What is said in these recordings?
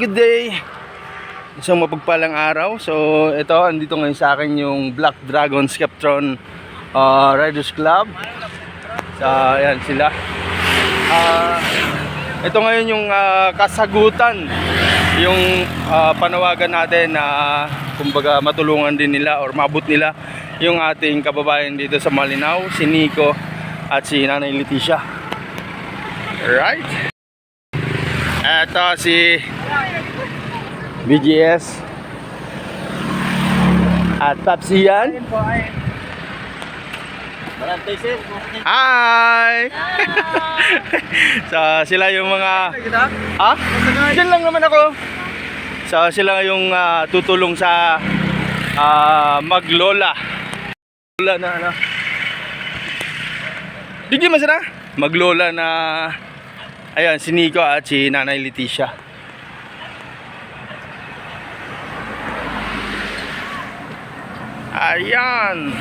Good day! Isang mapagpalang araw. So, ito, andito ngayon sa akin yung Black Dragon Skeptron uh, Riders Club. So, ayan sila. Ah, ito ngayon yung ah, kasagutan yung ah, panawagan natin na kumbaga matulungan din nila or mabot nila yung ating kababayan dito sa Malinaw, si Nico at si Nanay Leticia. Right? Ito si BGS at Papsiyan. Hi! so, sila yung mga... Ha? Diyan lang naman ako. So, sila yung ah, tutulong sa ah, maglola. Lola na ano? Hindi masana? Maglola na... Ayan, si Nico at si Nanay Leticia. Ayan.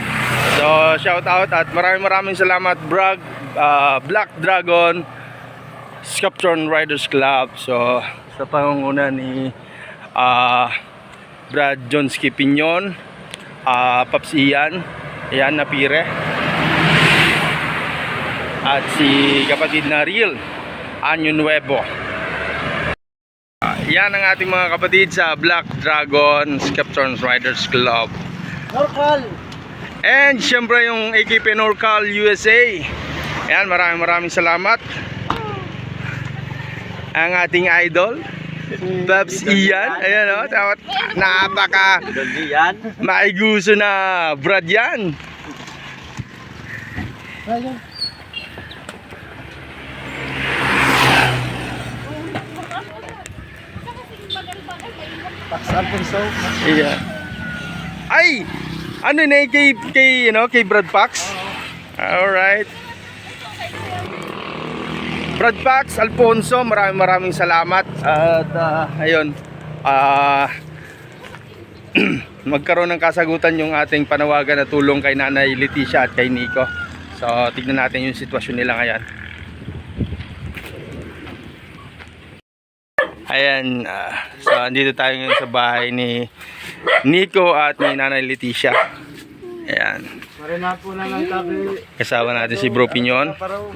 So, shout out at maraming maraming salamat Brag, ah, Black Dragon Sculptron Riders Club. So, sa pangunguna ni ah, Brad Johnski Pinyon, ah, Paps Ian, Ian Napire, at si kapatid na Real, Anyo Nuevo. Ah, yan ang ating mga kapatid sa Black Dragon Sculptron Riders Club. Norcal! And syempre yung AKP Norcal USA. Ayan, maraming maraming salamat. Ang ating idol, Babs Ian. Ayan o, oh, napaka maiguso na Brad yan. Pax Alfonso. Iya. Ay! Ano na kay, kay, ano, kay Brad Pax? Alright. Brad Pax, Alfonso, maraming maraming salamat. At ah, ayun, ah, magkaroon ng kasagutan yung ating panawagan na tulong kay Nanay Leticia at kay Nico. So, tignan natin yung sitwasyon nila ngayon. Ayan, ah, so andito tayo ngayon sa bahay ni Nico at ni Nanay Leticia. Ayan, kasama natin si Bro Pinyon. Paraw.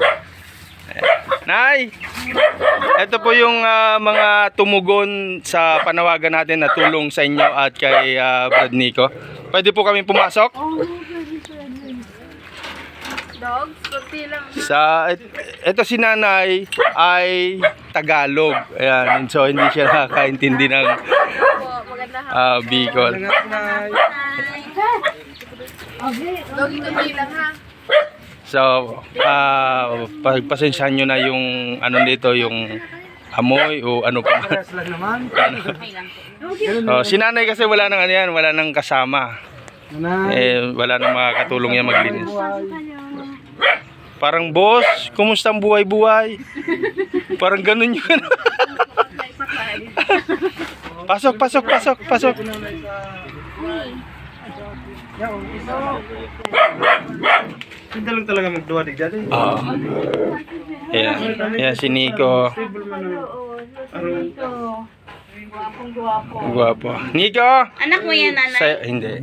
Nay! Ito po yung ah, mga tumugon sa panawagan natin na tulong sa inyo at kay ah, Brad Nico. Pwede po kami pumasok? Dogs, kunti lang. Sa et, ito si Nanay ay Tagalog. Ayan, so hindi siya nakakaintindi ng ah, Bicol. So, ah pagpasensyahan nyo na yung ano dito, yung amoy o ano pa. So, si nanay kasi wala nang ano yan, wala nang kasama. Eh, wala nang makakatulong yan maglinis. Parang, boss, kumusta ang buhay-buhay? Parang ganun yun. pasok, pasok, pasok, pasok. Hindi lang talaga magduwa di dali. Oo. Ayan, ayan si Nico. Guwapo. Nico! Anak mo yan, nanay. Sa, hindi.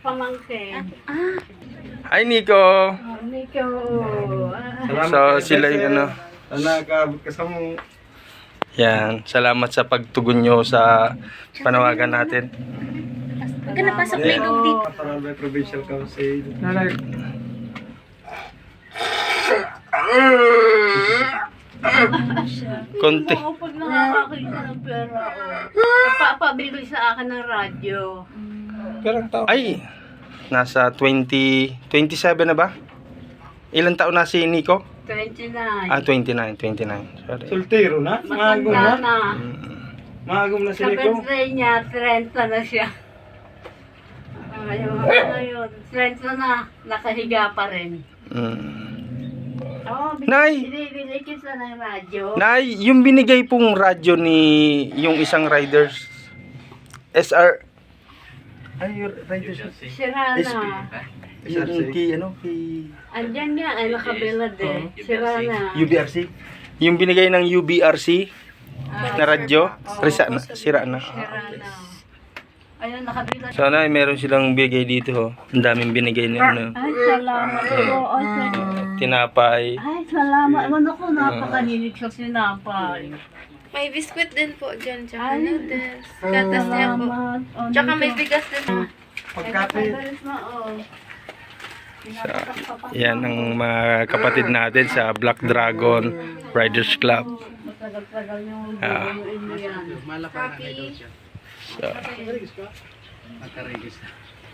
Pamangkin. Hi, Nico! Nico. So, sila yung ano. Anak, kasama Yan, salamat sa pagtugon nyo sa panawagan natin. Huwag ka napasok may dog dito. Paralbe Provincial Council. Nanay. Konti. Oo, pag nakakakita ng pera, oh. Papabili sa akin ng radyo. Perang tao. Ay, nasa 20, 27 na ba? Ilan taon na si Nico? 29. Ah, 29, 29. Sorry. Soltero na? Maagom Matanda na? na. Maagom na si Sa Nico? birthday niya, 30 na siya. Ngayon, ngayon, 30 na, nakahiga pa rin. Mm. Oo, oh, Nay! binibili kita ng radyo. Nay, yung binigay pong radyo ni yung isang riders SR ay riders Sira na. Yung kay ano kay Andyan nga, ay eh. Sira na. UBRC yung binigay ng UBRC na radyo. Risa na, sira na. Sira na. Ayun, nakabila. Sana ay meron silang bigay dito ho. Ang daming binigay na ano. Ay, salamat po. Ay, salamat. uh, tinapay. Ay, salamat. Ano ko, napakanilig sa sinapay. May biskwit din po dyan, tsaka Ay. noodles. Gatas niya po. Salamat. Oh, Tsaka may bigas din. Na, oh. Sa, yan ang mga kapatid natin sa Black Dragon Riders Club. Yung Ah. So,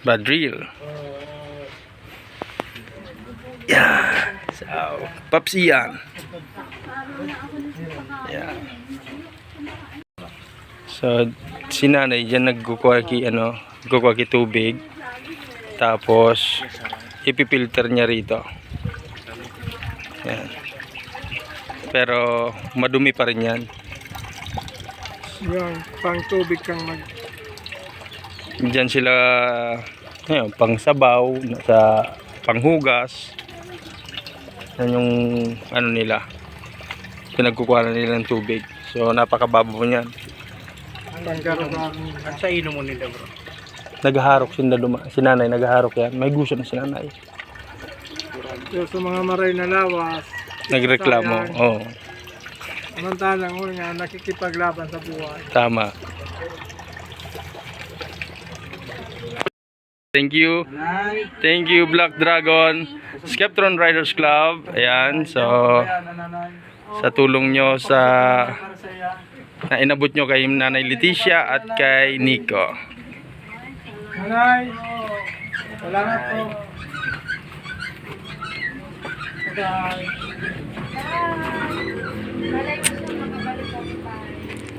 Badril. Yan. So, Papsiyan. Yan. So, si nanay dyan nagkukuha ki, ano, nagkukuha ki tubig. Tapos, ipipilter niya rito. Yan. Pero, madumi pa rin yan. Yung pang tubig kang mag... Diyan sila ayun, pang sabaw, sa panghugas. Yan yung ano nila. Pinagkukuha na nila ng tubig. So napakababo niyan. At sa ino mo nila bro. Naghaharok si, Duma, si nanay, naghaharok yan. May gusto na si nanay. So, sa mga maray na lawas, Nagreklamo. Oo, samantalang una nga nakikipaglaban sa buhay. tama. Thank you. Thank you Black Dragon Skeptron Riders Club. Ayan, so sa tulong nyo sa na inabot nyo kay Nanay Leticia at kay Nico. Nanay! Salamat po.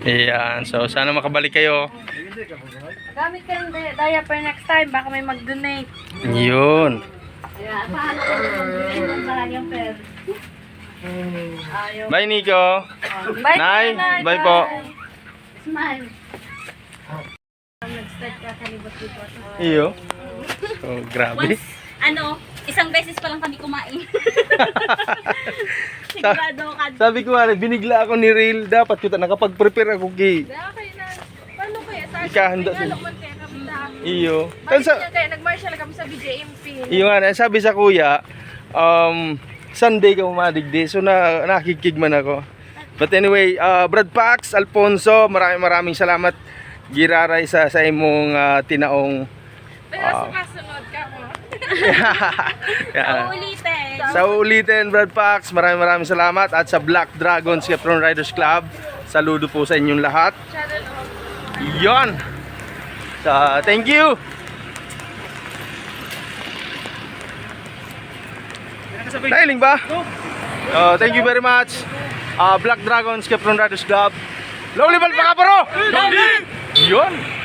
Ayan, so sana makabalik kayo. Gamit ka ng di- diaper next time. Baka may mag-donate. Yun. Kaya, paano ko ng pera? Ayaw. Bye Nico. Bye, Nay, bye po. Smile. Iyo. So, grabe. Once, ano, isang beses pa lang kami kumain. Sigurado ka. Sabi ko nga, binigla ako ni Rail. Dapat kita nakapag-prepare ako kay paano kaya? Sa Ikahanda sa Iyo. Tan sa, kaya nag-martial kami sa BJMP. iyo nga, sabi sa kuya, um, Sunday ka umadigdi. So, na, nakikig man ako. But anyway, uh, Brad Pax, Alfonso, maraming maraming salamat. Giraray sa, sa imong uh, tinaong Pero Wow. sa kasunod ka mo. Yeah. Ulitin. Sa ulitin, Brad Pax, maraming maraming salamat. At sa Black Dragon Skeptron Riders Club, saludo po sa inyong lahat. Yon. So, thank you. Nailing ba? Oh, thank you very much. Uh, Black Dragon Skeptron Riders Club. Lowly bal pa Yon.